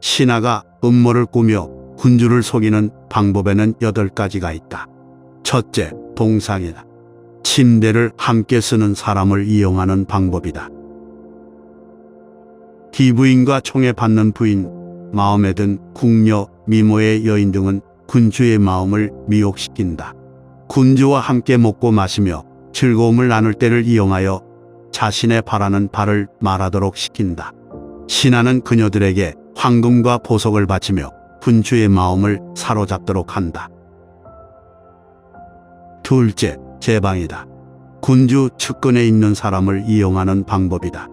신하가 음모를 꾸며 군주를 속이는 방법에는 여덟 가지가 있다. 첫째, 동상이다. 침대를 함께 쓰는 사람을 이용하는 방법이다. 기부인과 총에 받는 부인, 마음에 든 궁녀, 미모의 여인 등은 군주의 마음을 미혹시킨다. 군주와 함께 먹고 마시며 즐거움을 나눌 때를 이용하여 자신의 바라는 바를 말하도록 시킨다. 신하는 그녀들에게 황금과 보석을 바치며 군주의 마음을 사로잡도록 한다. 둘째, 제방이다. 군주 측근에 있는 사람을 이용하는 방법이다.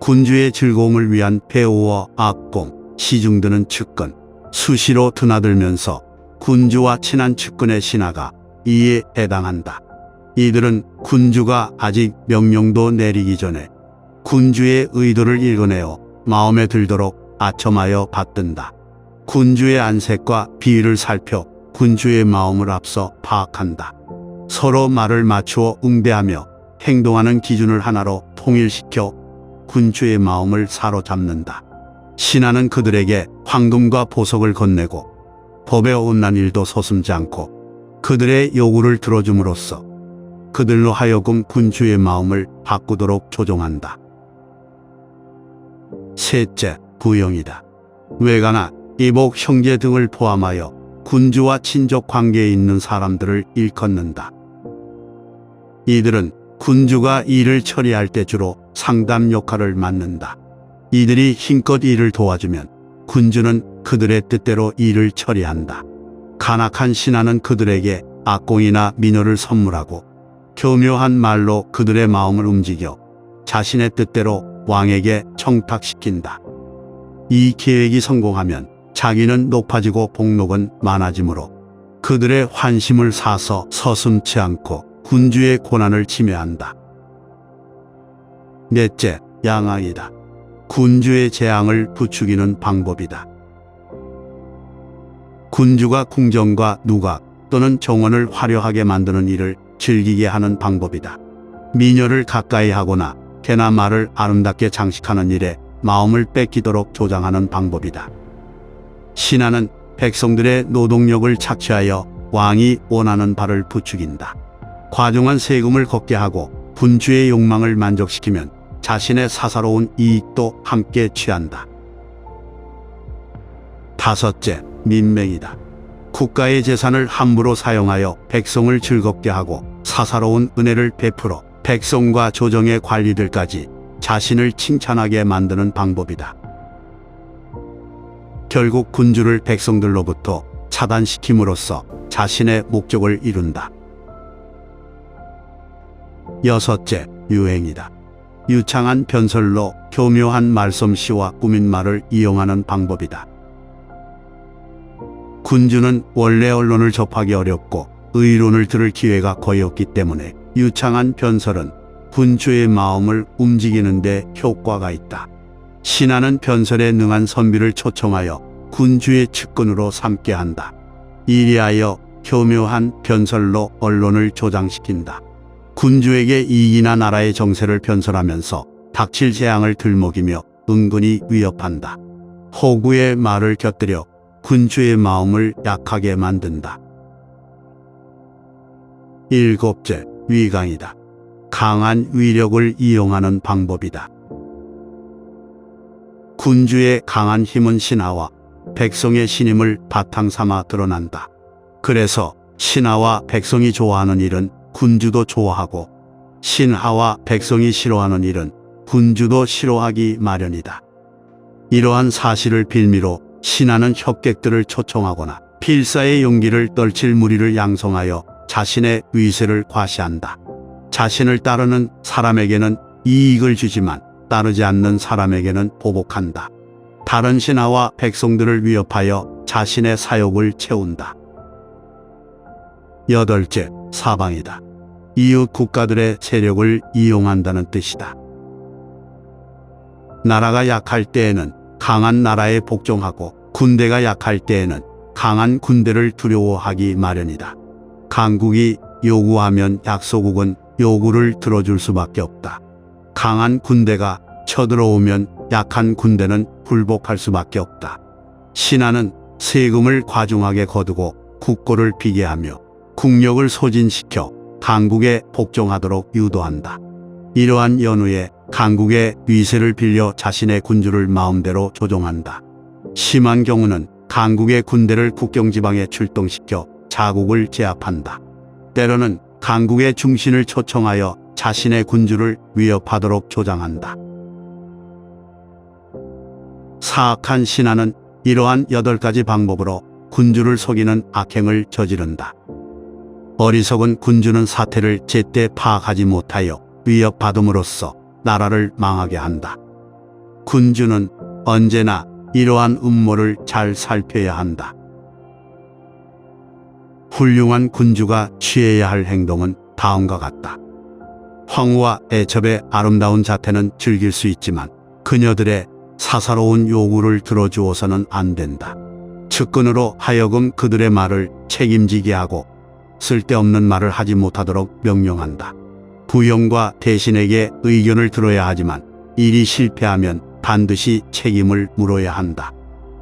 군주의 즐거움을 위한 배우와 악공, 시중 드는 측근, 수시로 드나들면서 군주와 친한 측근의 신하가 이에 해당한다. 이들은 군주가 아직 명령도 내리기 전에 군주의 의도를 읽어내어 마음에 들도록 아첨하여 받든다. 군주의 안색과 비위를 살펴 군주의 마음을 앞서 파악한다. 서로 말을 맞추어 응대하며 행동하는 기준을 하나로 통일시켜 군주의 마음을 사로잡는다. 신하는 그들에게 황금과 보석을 건네고 법에 어긋난 일도 서슴지 않고 그들의 요구를 들어줌으로써 그들로 하여금 군주의 마음을 바꾸도록 조종한다. 셋째, 부영이다. 외가나 이복 형제 등을 포함하여 군주와 친족 관계에 있는 사람들을 일컫는다. 이들은 군주가 일을 처리할 때 주로 상담 역할을 맡는다. 이들이 힘껏 일을 도와주면 군주는 그들의 뜻대로 일을 처리한다. 간악한 신하는 그들에게 악공이나 미녀를 선물하고 교묘한 말로 그들의 마음을 움직여 자신의 뜻대로 왕에게 청탁시킨다. 이 계획이 성공하면 자기는 높아지고 복록은 많아지므로 그들의 환심을 사서 서슴치 않고 군주의 고난을 침해한다. 넷째, 양앙이다. 군주의 재앙을 부추기는 방법이다. 군주가 궁정과 누각 또는 정원을 화려하게 만드는 일을 즐기게 하는 방법이다. 미녀를 가까이 하거나 개나 말을 아름답게 장식하는 일에 마음을 뺏기도록 조장하는 방법이다. 신하는 백성들의 노동력을 착취하여 왕이 원하는 바를 부추긴다. 과중한 세금을 걷게 하고 군주의 욕망을 만족시키면 자신의 사사로운 이익도 함께 취한다. 다섯째, 민맹이다. 국가의 재산을 함부로 사용하여 백성을 즐겁게 하고 사사로운 은혜를 베풀어 백성과 조정의 관리들까지 자신을 칭찬하게 만드는 방법이다. 결국 군주를 백성들로부터 차단시킴으로써 자신의 목적을 이룬다. 여섯째, 유행이다. 유창한 변설로 교묘한 말솜씨와 꾸민 말을 이용하는 방법이다. 군주는 원래 언론을 접하기 어렵고 의론을 들을 기회가 거의 없기 때문에 유창한 변설은 군주의 마음을 움직이는 데 효과가 있다. 신하는 변설에 능한 선비를 초청하여 군주의 측근으로 삼게 한다. 이리하여 교묘한 변설로 언론을 조장시킨다. 군주에게 이익이나 나라의 정세를 변설하면서 닥칠 재앙을 들먹이며 은근히 위협한다. 호구의 말을 곁들여 군주의 마음을 약하게 만든다. 일곱째, 위강이다. 강한 위력을 이용하는 방법이다. 군주의 강한 힘은 신하와 백성의 신임을 바탕 삼아 드러난다. 그래서 신하와 백성이 좋아하는 일은 군주도 좋아하고 신하와 백성이 싫어하는 일은 군주도 싫어하기 마련이다. 이러한 사실을 빌미로 신하는 협객들을 초청하거나 필사의 용기를 떨칠 무리를 양성하여 자신의 위세를 과시한다. 자신을 따르는 사람에게는 이익을 주지만 따르지 않는 사람에게는 보복한다. 다른 신하와 백성들을 위협하여 자신의 사욕을 채운다. 여덟째, 사방이다. 이웃 국가들의 세력을 이용한다는 뜻이다. 나라가 약할 때에는 강한 나라에 복종하고 군대가 약할 때에는 강한 군대를 두려워하기 마련이다. 강국이 요구하면 약소국은 요구를 들어줄 수밖에 없다. 강한 군대가 쳐들어오면 약한 군대는 굴복할 수밖에 없다. 신하는 세금을 과중하게 거두고 국고를 비게 하며 국력을 소진시켜 강국에 복종하도록 유도한다. 이러한 연후에 강국의 위세를 빌려 자신의 군주를 마음대로 조종한다. 심한 경우는 강국의 군대를 국경지방에 출동시켜 자국을 제압한다. 때로는 강국의 중신을 초청하여 자신의 군주를 위협하도록 조장한다. 사악한 신하는 이러한 여덟 가지 방법으로 군주를 속이는 악행을 저지른다. 어리석은 군주는 사태를 제때 파악하지 못하여 위협받음으로써 나라를 망하게 한다. 군주는 언제나 이러한 음모를 잘 살펴야 한다. 훌륭한 군주가 취해야 할 행동은 다음과 같다. 황후와 애첩의 아름다운 자태는 즐길 수 있지만 그녀들의 사사로운 요구를 들어주어서는 안 된다. 측근으로 하여금 그들의 말을 책임지게 하고 쓸데없는 말을 하지 못하도록 명령한다. 부영과 대신에게 의견을 들어야 하지만 일이 실패하면 반드시 책임을 물어야 한다.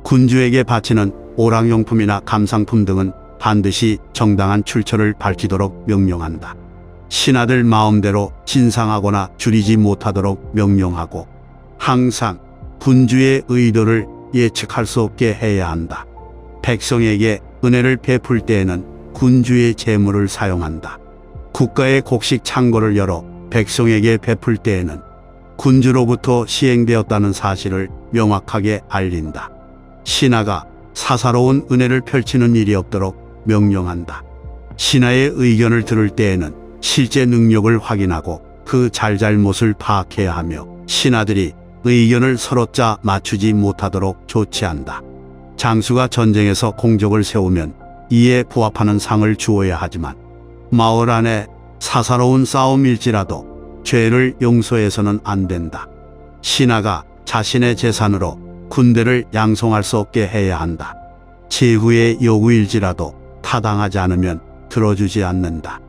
군주에게 바치는 오락용품이나 감상품 등은 반드시 정당한 출처를 밝히도록 명령한다. 신하들 마음대로 진상하거나 줄이지 못하도록 명령하고 항상 군주의 의도를 예측할 수 없게 해야 한다. 백성에게 은혜를 베풀 때에는 군주의 재물을 사용한다. 국가의 곡식 창고를 열어 백성에게 베풀 때에는 군주로부터 시행되었다는 사실을 명확하게 알린다. 신하가 사사로운 은혜를 펼치는 일이 없도록 명령한다. 신하의 의견을 들을 때에는 실제 능력을 확인하고 그 잘잘못을 파악해야 하며 신하들이 의견을 서로 짜 맞추지 못하도록 조치한다. 장수가 전쟁에서 공적을 세우면 이에 부합하는 상을 주어야 하지만 마을 안에 사사로운 싸움일지라도 죄를 용서해서는 안 된다. 신하가 자신의 재산으로 군대를 양성할 수 없게 해야 한다. 제후의 요구일지라도 타당하지 않으면 들어주지 않는다.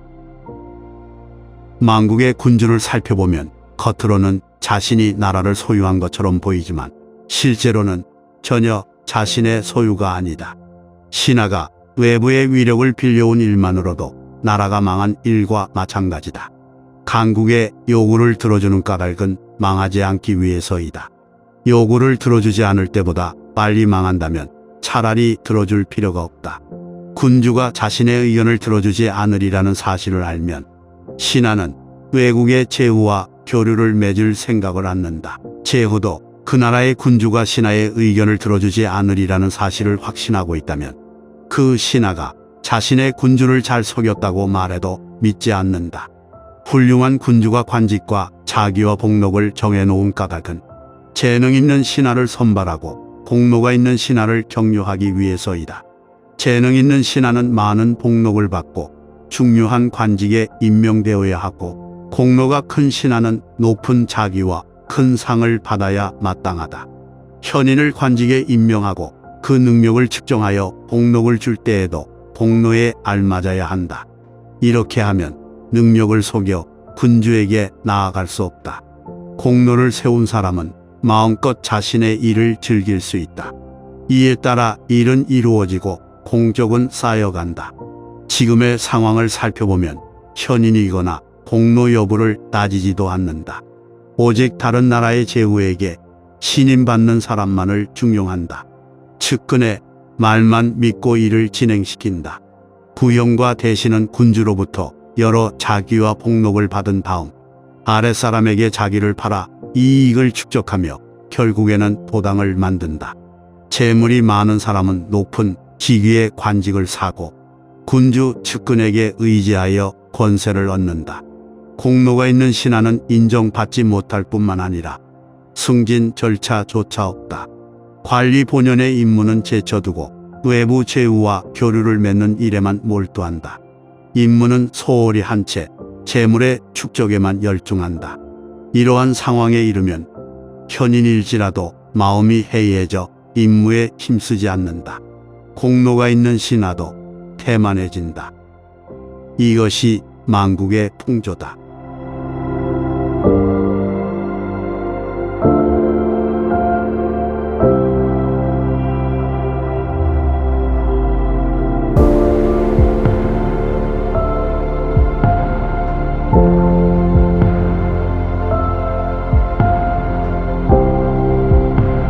망국의 군주를 살펴보면 겉으로는 자신이 나라를 소유한 것처럼 보이지만 실제로는 전혀 자신의 소유가 아니다. 신하가 외부의 위력을 빌려온 일만으로도 나라가 망한 일과 마찬가지다. 강국의 요구를 들어주는 까닭은 망하지 않기 위해서이다. 요구를 들어주지 않을 때보다 빨리 망한다면 차라리 들어줄 필요가 없다. 군주가 자신의 의견을 들어주지 않으리라는 사실을 알면 신하는 외국의 제후와 교류를 맺을 생각을 않는다. 제후도 그 나라의 군주가 신하의 의견을 들어주지 않으리라는 사실을 확신하고 있다면 그 신하가 자신의 군주를 잘 속였다고 말해도 믿지 않는다. 훌륭한 군주가 관직과 자기와 복록을 정해놓은 까닭은 재능 있는 신하를 선발하고 복로가 있는 신하를 격려하기 위해서이다. 재능 있는 신하는 많은 복록을 받고 중요한 관직에 임명되어야 하고 공로가 큰 신하는 높은 자기와 큰 상을 받아야 마땅하다. 현인을 관직에 임명하고 그 능력을 측정하여 복록을 줄 때에도 복로에 알맞아야 한다. 이렇게 하면 능력을 속여 군주에게 나아갈 수 없다. 공로를 세운 사람은 마음껏 자신의 일을 즐길 수 있다. 이에 따라 일은 이루어지고 공적은 쌓여간다. 지금의 상황을 살펴보면 현인이거나 공로 여부를 따지지도 않는다. 오직 다른 나라의 제후에게 신임받는 사람만을 중용한다. 측근의 말만 믿고 일을 진행시킨다. 부형과 대신은 군주로부터 여러 자기와 복록을 받은 다음 아랫사람에게 자기를 팔아 이익을 축적하며 결국에는 도당을 만든다. 재물이 많은 사람은 높은 직위의 관직을 사고 군주 측근에게 의지하여 권세를 얻는다. 공로가 있는 신하는 인정받지 못할 뿐만 아니라 승진 절차조차 없다. 관리 본연의 임무는 제쳐두고 외부 제후와 교류를 맺는 일에만 몰두한다. 임무는 소홀히 한 채 재물의 축적에만 열중한다. 이러한 상황에 이르면 현인일지라도 마음이 해이해져 임무에 힘쓰지 않는다. 공로가 있는 신하도 태만해진다. 이것이 망국의 풍조다.